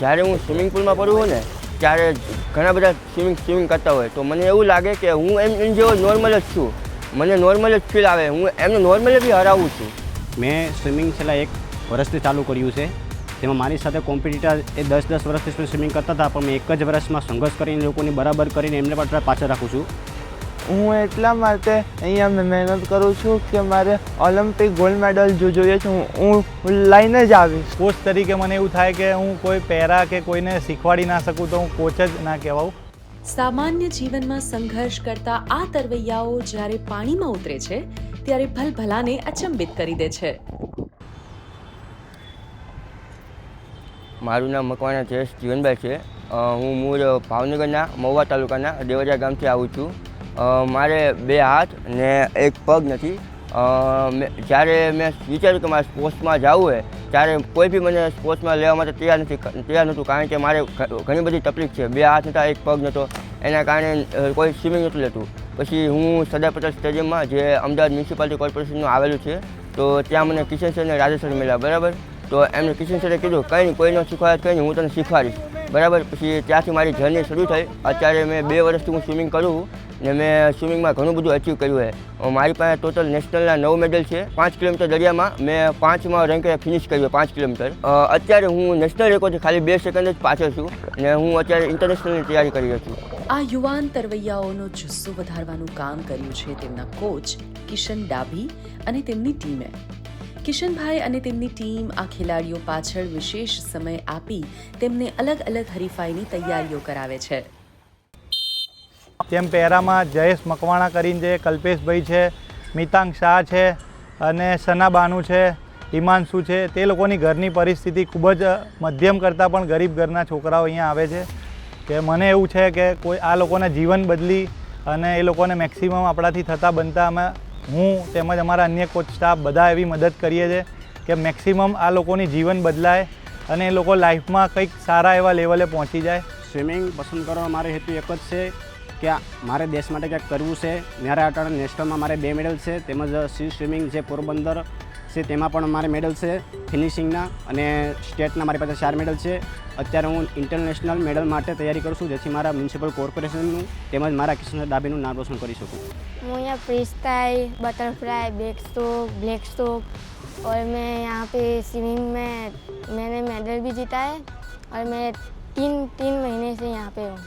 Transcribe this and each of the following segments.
જ્યારે હું સ્વિમિંગ પુલમાં પડું છું ને, ત્યારે ઘણા બધા સ્વિમિંગ સ્વિમિંગ કરતા હોય. તો મને એવું લાગે કે હું એમ જેવો નોર્મલ જ છું. મને નોર્મલ જ ફીલ આવે. હું એમને નોર્મલ બી હરાવું છું. મેં સ્વિમિંગ છેલ્લા એક વર્ષથી ચાલુ કર્યું છે. તેમાં મારી સાથે કોમ્પિટિટર એ દસ દસ વર્ષથી સ્વિમિંગ કરતા હતા, પણ મેં એક જ વર્ષમાં સંઘર્ષ કરીને લોકોની બરાબર કરીને એમને પણ પાછળ રાખું છું. હું એટલા માટે અહીંયા મેં મહેનત કરું છું કે મારે ઓલિમ્પિક ગોલ્ડ મેડલ જો જોઈએ છે હું- હું લઈને જ આવીશ. કોચ તરીકે મને એવું થાય કે હું કોઈ પહેરા કે કોઈને શીખવાડી ના શકું તો હું કોચ જ ના કહેવાઉં. સામાન્ય જીવનમાં સંઘર્ષ કરતા આ તરવૈયાઓ જ્યારે પાણીમાં ઉતરે છે ત્યારે ભલભલાને અચંબિત કરી દે છે. મારું નામ મકવાણા જયેશ જીવનભાઈ છે. હું મૂળ ભાવનગરના મહુવા તાલુકાના દેવરિયા ગામથી આવું છું. મારે બે હાથ ને એક પગ નથી. જ્યારે મેં વિચાર્યું કે મારે સ્પોર્ટ્સમાં જવું હોય, ત્યારે કોઈ બી મને સ્પોર્ટ્સમાં લેવા માટે તૈયાર નથી તૈયાર નહોતું, કારણ કે મારે ઘણી બધી તકલીફ છે. બે હાથ નહોતા એક પગ નહોતો એના કારણે કોઈ સ્વિમિંગ નહોતું લેતું. પછી હું સરદાર પટેલ સ્ટેડિયમમાં, જે અમદાવાદ મ્યુનિસિપાલિટી કોર્પોરેશનનું આવેલું છે, તો ત્યાં મને કિશન સર અને રાજેશ સર મળ્યા બરાબર? તો એમને કિશન સરે કીધું, કંઈ નહીં કોઈ ન શીખવાડે કંઈ નહીં, હું તને શીખવાડીશ. બરાબર, પછી ત્યાંથી મારી જર્ની શરૂ થઈ. અત્યારે મેં બે વર્ષથી હું સ્વિમિંગ કરું ને મેં સ્વિમિંગમાં ઘણું બધું અચીવ કર્યું છે. મારી પાસે ટોટલ નેશનલના નવ મેડલ છે. પાંચ કિલોમીટર દરિયામાં મેં પાંચમાં રેન્કે ફિનિશ કર્યું પાંચ કિલોમીટર. અત્યારે હું નેશનલ રેકોર્ડથી ખાલી બે સેકન્ડ જ પાછળ છું ને હું અત્યારે ઇન્ટરનેશનલની તૈયારી કરી રહ્યો છું. આ યુવાન તરવૈયાઓનો જુસ્સો વધારવાનું કામ કર્યું છે તેમના કોચ કિશન ડાભી અને તેમની ટીમે. કિશનભાઈ અને તેમની ટીમ આ ખેલાડીઓ પાછળ વિશેષ સમય આપી તેમને અલગ અલગ હરીફાઈની તૈયારીઓ કરાવે છે. જેમ પહેરામાં જયેશ મકવાણા કરીને જે કલ્પેશભાઈ છે, મિતાંગ શાહ છે અને સના બાનુ છે, હિમાંશુ છે, તે લોકોની ઘરની પરિસ્થિતિ ખૂબ જ મધ્યમ કરતાં પણ ગરીબ ઘરના છોકરાઓ અહીંયા આવે છે કે મને એવું છે કે કોઈ આ લોકોના જીવન બદલી અને એ લોકોને મેક્સિમમ આપણાથી થતાં બનતા અમે હું તેમજ અમારા અન્ય કોચ સ્ટાફ બધા એવી મદદ કરીએ છીએ કે મેક્સિમમ આ લોકોની જીવન બદલાય અને એ લોકો લાઈફમાં કંઈક સારા એવા લેવલે પહોંચી જાય. સ્વિમિંગ પસંદ કરવાનો મારો હેતુ એક જ છે કે મારે દેશ માટે કંઈક કરવું છે. મારા અટાણે નેશનલમાં મારે બે મેડલ છે. તેમજ સી સ્વિમિંગ જે પોરબંદર છે તેમાં પણ મારે મેડલ છે ફિનિશિંગના અને સ્ટેટના મારી પાસે ચાર મેડલ છે અત્યારે હું ઇન્ટરનેશનલ મેડલ માટે તૈયારી કરું છું જેથી મારા મ્યુનિસિપલ કોર્પોરેશનનું તેમજ મારા કિશન ડાબીનું નામ રોશન કરી શકું मैं यहाँ freestyle butterfly backstroke black stroke और मैं यहाँ पे स्विमिंग में मैंने मेडल भी जीता है और मैं तीन तीन महीने से यहाँ पे हूँ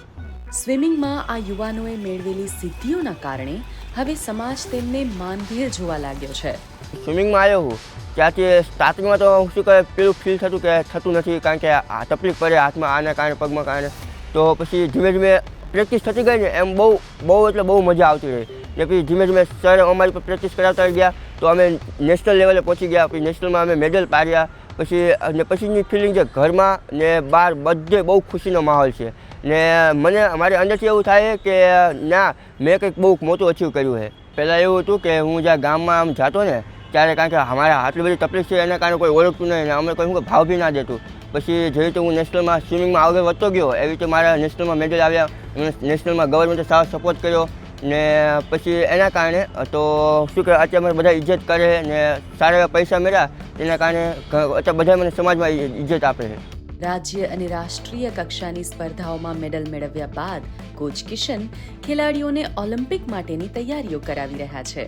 સ્વિમિંગમાં આ યુવાનોએ મેળવેલી સિદ્ધિઓના કારણે હવે સમાજ તેમને માનભેર જોવા લાગ્યો છે સ્વિમિંગમાં આવ્યો હું ત્યાંથી સ્ટાર્ટિંગમાં તો શું કહે પેલું ફીલ થતું કે થતું નથી, કારણ કે આ તકલીફ પડે હાથમાં, આના કારણે, પગમાં કારણે. તો પછી ધીમે ધીમે પ્રેક્ટિસ થતી ગઈ ને, એમ બહુ બહુ એટલે બહુ મજા આવતી રહી. ને પછી ધીમે ધીમે સર અમારી પર પ્રેક્ટિસ કરાવતા ગયા, તો અમે નેશનલ લેવલે પહોંચી ગયા, પછી નેશનલમાં અમે મેડલ પાડ્યા. પછી, અને પછીની ફિલિંગ છે ઘરમાં ને બહાર બધે બહુ ખુશીનો માહોલ છે. ને મને, મારે અંદરથી એવું થાય કે ના, મેં કંઈક બહુ મોટું અચીવ કર્યું છે. પહેલાં એવું હતું કે હું જ્યાં ગામમાં આમ જાતો ને ત્યારે કારણ કે અમારે આટલી બધી તકલીફ છે, એના કારણે કોઈ ઓળખતું નહીં અને અમે શું કે ભાવ બી ના દેતું. પછી જે રીતે હું નેશનલમાં સ્વિમિંગમાં આગળ વધતો ગયો, એવી રીતે મારા નેશનલમાં મેડલ આવ્યા. નેશનલમાં ગવર્મેન્ટે સારો સપોર્ટ કર્યો ને પછી એના કારણે તો શું કે અત્યારે મને બધા ઇજ્જત કરે ને સારા એવા પૈસા મળ્યા તેના કારણે અત્યારે બધા મને સમાજમાં ઇજ્જત આપે છે. રાજ્ય અને રાષ્ટ્રીય કક્ષાની સ્પર્ધાઓમાં મેડલ મેળવ્યા બાદ કોચ કિશન ખેલાડીઓને ઓલિમ્પિક માટેની તૈયારીઓ કરાવી રહ્યા છે.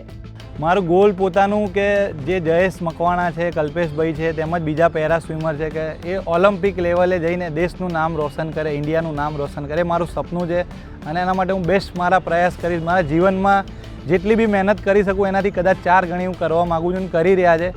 મારું ગોલ પોતાનું કે જે જયેશ મકવાણા છે, કલ્પેશભાઈ છે, તેમજ બીજા પેરા સ્વિમર છે કે એ ઓલિમ્પિક લેવલે જઈને દેશનું નામ રોશન કરે, ઇન્ડિયાનું નામ રોશન કરે. મારું સપનું છે અને એના માટે હું બેસ્ટ મારા પ્રયાસ કરીશ. મારા જીવનમાં જેટલી બી મહેનત કરી શકું એનાથી કદાચ ચાર ગણી હું કરવા માગું છું કરી રહ્યા છે.